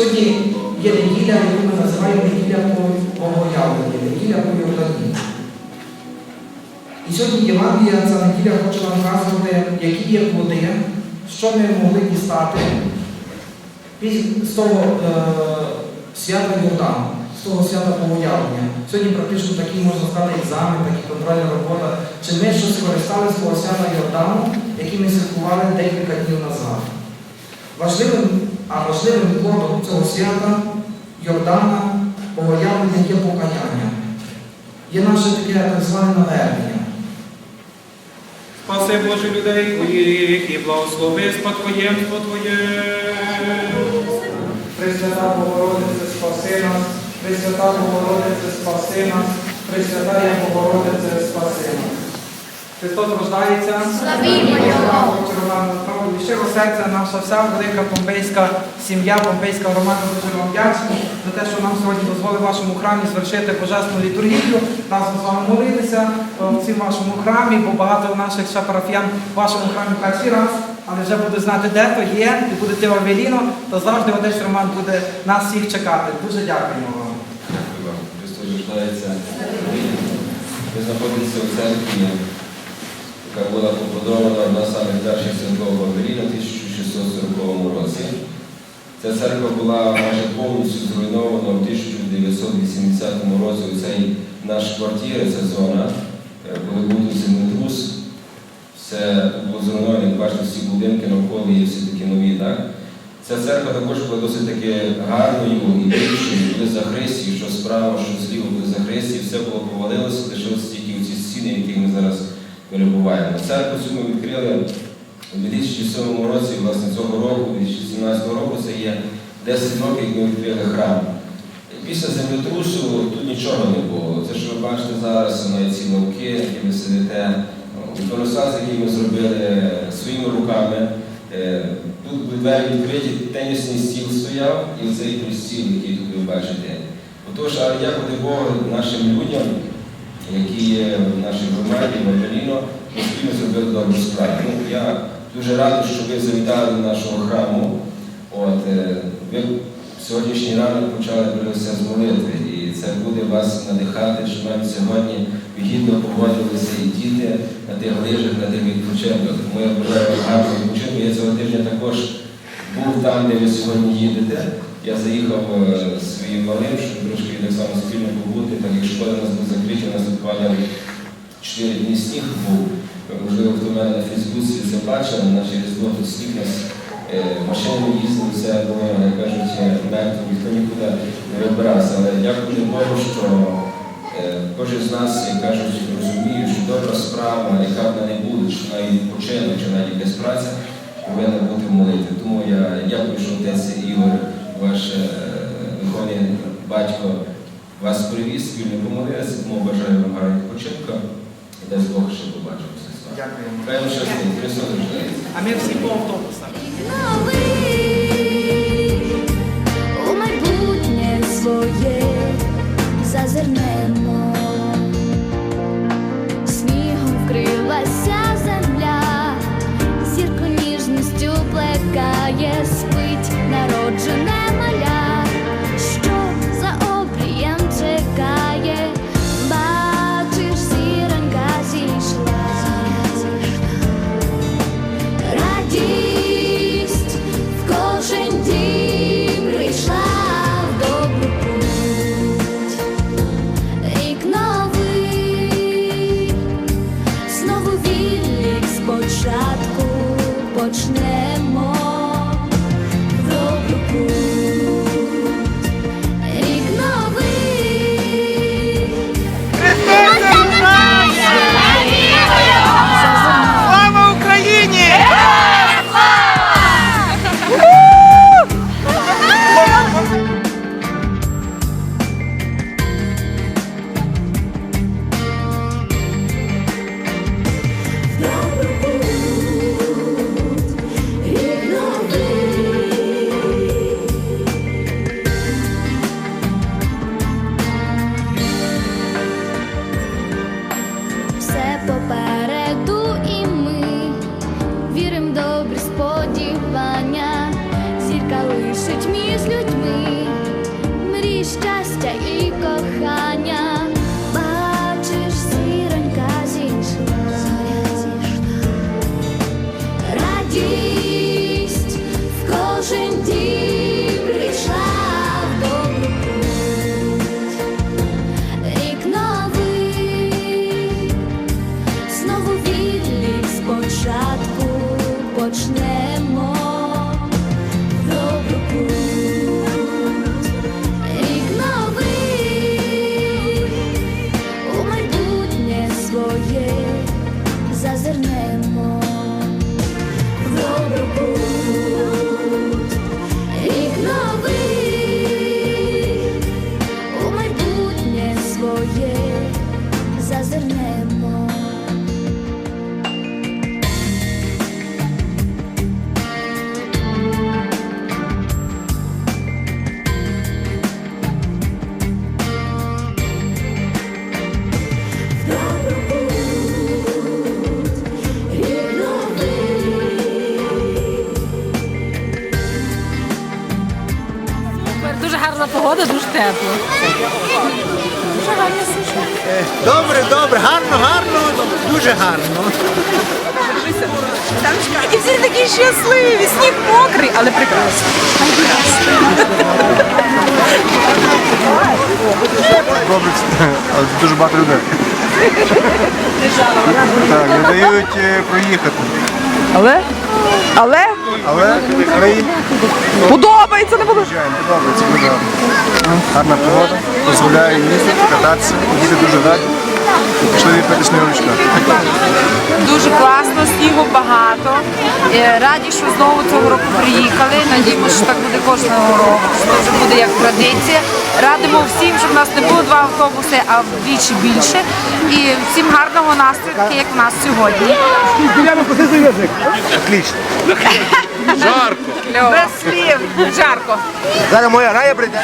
Сьогодні є неділя, яку ми називаємо неділя Богоявлення, неділя по Йордані. І сьогодні Євангелія, ця неділя хоче нам вказувати, які є плоди, що ми могли дістати з того е, свята Йордану, з того свята Богоявлення. Сьогодні практично такий, можна сказати, екзамен, така контрольна робота. Чи ми щось скористали з того свята Йордану, який ми святкували декілька днів назад. Важливим, а важливим плодом цього свята Йордана богоявлення є покаяння. Є наше таке так зване навернення. Спаси Боже людей Твоїх і благослови спадкоємство Твоє. Пресвята Богородице, спаси нас, Пресвята Богородице, спаси нас, Пресвятая Богородице, спаси нас. Христос рождається. Роман, насправді серця наша вся велика помпейська сім'я, помпейська громада дуже вам вдячні за те, що нам сьогодні дозволив в вашому храмі звершити божественну літургію. Разом з вами молилися е, в цім вашому храмі, бо багато наших ще парафіян в вашому храмі перший раз, але вже буду знати, де то є, і будете в Авеліно, то завжди отець Роман буде нас всіх чекати. Дуже дякуємо вам. Дякую вам. Христос рождається. Ви знаходитеся у церкві, яка була побудована з самих перших церков Вавиліна в 1640 році. Ця церква була майже повністю зруйнована в 1980 році. Цей наш квартир, ця зона, е, коли був землетрус, все було зруйновано, бачите, всі будинки навколо є всі такі нові. Так? Ця церква також була досить таки гарною і більшою, були захристі, що справа, що зліва були захристі, все було повалилося, лишилися тільки ці стіни, яких ми зараз перебуваємо. Церкву цю ми відкрили у 2007 році, власне, цього року, 2017 року, це є 10 років, як ми відкрили храм. Після землетрусу тут нічого не було. Це, що ви бачите зараз, навіть ці лавки, які ви сидите, іконостас, який ми зробили своїми руками. Е, Тут двері відкриті, тенісний стіл стояв і цей стіл, який тут ви бачите. Отож, а дякувати Богу нашим людям, які є в нашій громаді, Авеліно, ми спільно зробили добру справу. Ну, я дуже радий, що ви завітали до нашого храму. От, е, ви сьогоднішній ранок почали прилися з молитви, і це буде вас надихати, що навіть сьогодні ви гідно поводилися і діти на тих лижах, на тих відпочинках. Тому я бажаю відпочинку. Я цього тижня також був там, де ви сьогодні їдете. Я заїхав е, своїм малим, щоб трошки так само спільно побути, так як школи у нас були закриті, у нас буквально 4 дні сніг був. Можливо, хто в мене на Фейсбуці це бачив, на через тут сніг нас е, машини їздили, все було, як кажуть, мертво, ніхто нікуди не вибирався. Але дякую Богу, що е, кожен з нас, як кажуть, розуміє, що добра справа, яка б не буде, чи навіть відпочинок, чи навіть без праці, повинна бути в молитві. Тому я дякую, що отець Ігор, ваш е, батько, вас привіз, спільно помолився, тому бажаю вам гарного відпочинку. І дай Бог, що побачимося з вами. Дякую. Хай вам щастить, Христос рождається. А ми всі по автобусах. У майбутнє своє зазирнемо. Гарно. І всі такі щасливі, сніг мокрий, але прекрасно. Комплекс, дуже багато людей. Так, не дають е, проїхати. Але? Але Але подобається, не подобається. подобається дуже гарно. Гарна погода, дозволяє їздити, кататися, діти дуже раді. Пішли випити снігурочка. Дуже класно, снігу багато. Е, Раді, що знову цього року приїхали. Надіємося, що так буде кожного року. Що це буде як традиція. Радимо всім, щоб в нас не було два автобуси, а вдвічі більше. І всім гарного настрою, такий, як в нас сьогодні. Отлично. Без слів. Жарко. Зараз моя рая прийде.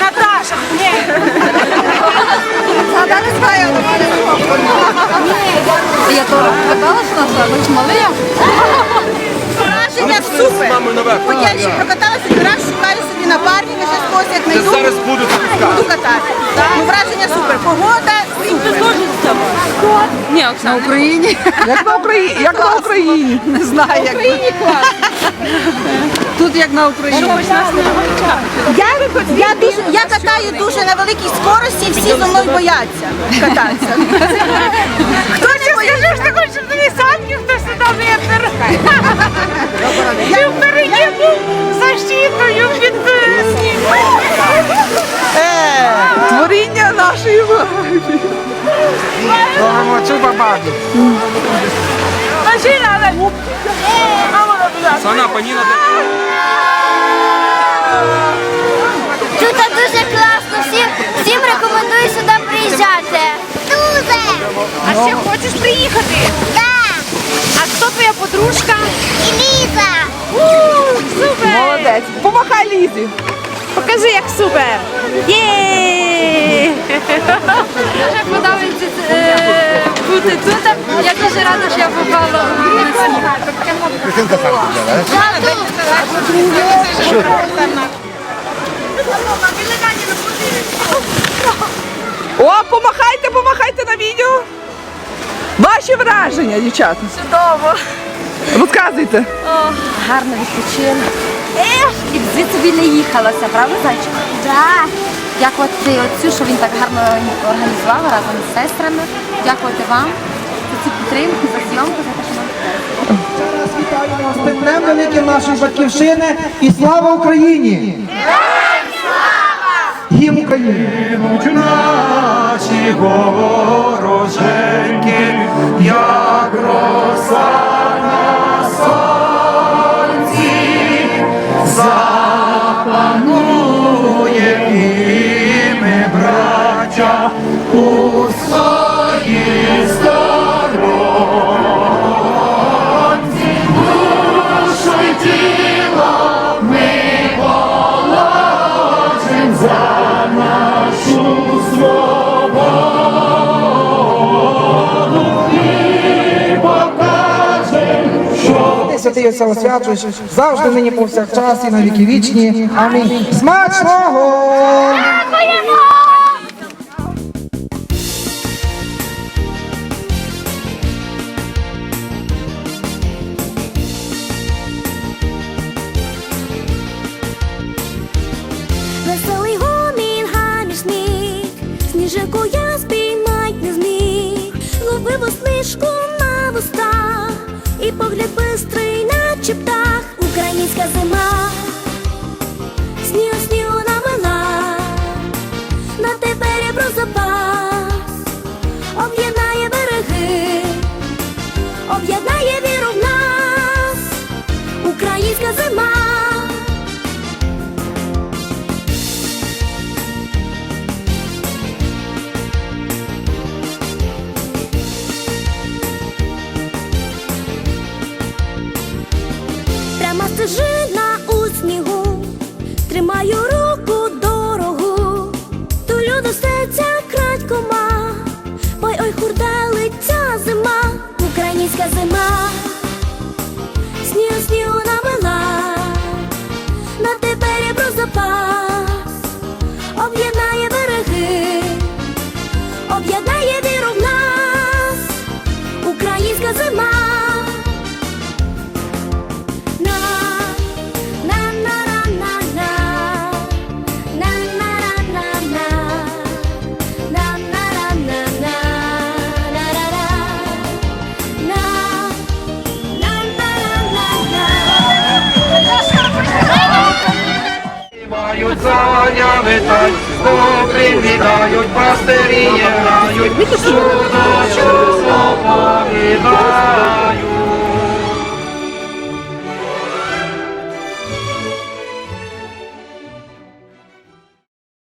Наташа, ні. Я то каталась на це, ви ж мали. Враження супер. От я ще прокаталася раз, шукаю собі напарника, ще когось як знайду. Зараз буду Буду катати. Ну, враження супер. Погода супер. Ні, Оксана. На Україні. Як на Україні? Як на Україні? Не знаю, як. Тут як на Україні. Я, я, дуже, я катаю дуже на великій скорості, всі зі мною бояться кататися. Хто не боїться? Скажи, що хочеш, тобі санки хтось сюди вітер. Я впереді був защитою від е. Творіння нашої влади. Робимо цю бабаду. Машина, але... Сана, паніна, Тут дуже класно, всім, всім рекомендую сюди приїжджати. Дуже! А ще хочеш приїхати? Так! А хто твоя подружка? І Ліза! Супер! Молодець. Помахай Лізі. Покажи, як супер! Є! Дуже подобається е, бути тут. Я дуже рада, що я попала на сніг. Кристинка взяла. О, помахайте, помахайте на відео. Ваші враження, дівчата. Чудово! Розказуйте. Гарно відпочила. І звідси не їхалася, правда, зайчик? Так. Дякувати отцю, що він так гарно організував разом з сестрами. Дякувати вам за цю підтримку, за зйомку, за те, що нам З тим днем великим нашої батьківщини і слава Україні! Гімн України! наші вороженьки, як роса святий Отця освячуєш завжди нині повсякчас і на віки вічні. Амінь. Смачного! Наша зима, снігу снігу намила, на тебе брозопа. конями тай, Бобри вітають, пастирі грають, судочку оповідають.